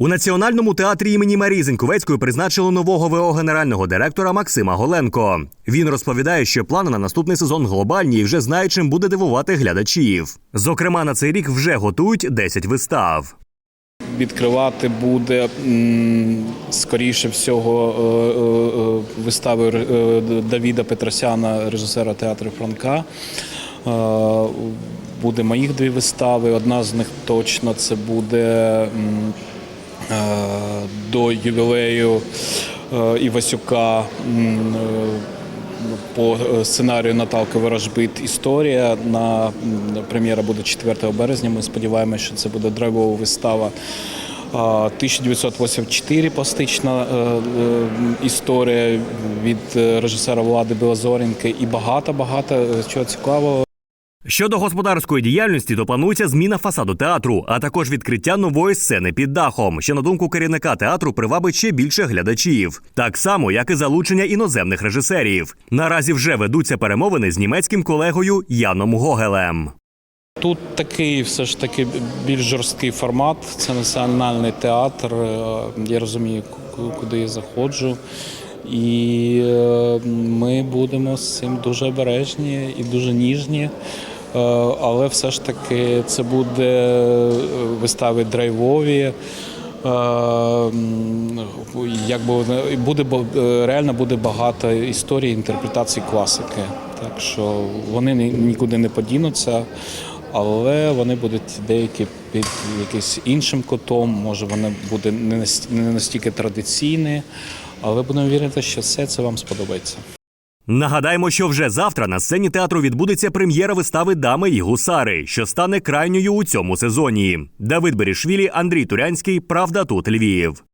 У національному театрі імені Марії Зеньковецької призначили нового ВО генерального директора Максима Голенко. Він розповідає, що плани на наступний сезон глобальні і вже знає, чим буде дивувати глядачів. Зокрема, на цей рік вже готують 10 вистав. Відкривати буде скоріше всього е, е, е, вистави Давіда Петросяна, режисера театру Франка. Буде моїх дві вистави. Одна з них точно це буде до ювілею е, Івасюка. е, по е, сценарію Наталки Ворожбит історія. На прем'єра буде 4 березня. Ми сподіваємося, що це буде драйвова вистава. 1984 пластична е, е, історія від е, режисера Влади Білозорінки і багато-багато е, чого цікавого. Щодо господарської діяльності, то планується зміна фасаду театру, а також відкриття нової сцени під дахом, що на думку керівника театру привабить ще більше глядачів, так само як і залучення іноземних режисерів. Наразі вже ведуться перемовини з німецьким колегою Яном Гогелем. Тут такий все ж таки більш жорсткий формат. Це національний театр. е, Я розумію, куди я заходжу. І е, ми будемо з цим дуже обережні і дуже ніжні. Е, Але все ж таки це буде е, вистави драйвові. Якби буде реально буде багато історій інтерпретацій класики. Так що вони ні- нікуди не подінуться, але вони будуть деякі під якимось іншим кутом. Може, вони буде не настільки традиційні, але будемо вірити, що все це вам сподобається. Нагадаємо, що вже завтра на сцені театру відбудеться прем'єра вистави Дами і гусари, що стане крайньою у цьому сезоні. Давид Берішвілі, Андрій Турянський. Правда тут Львів.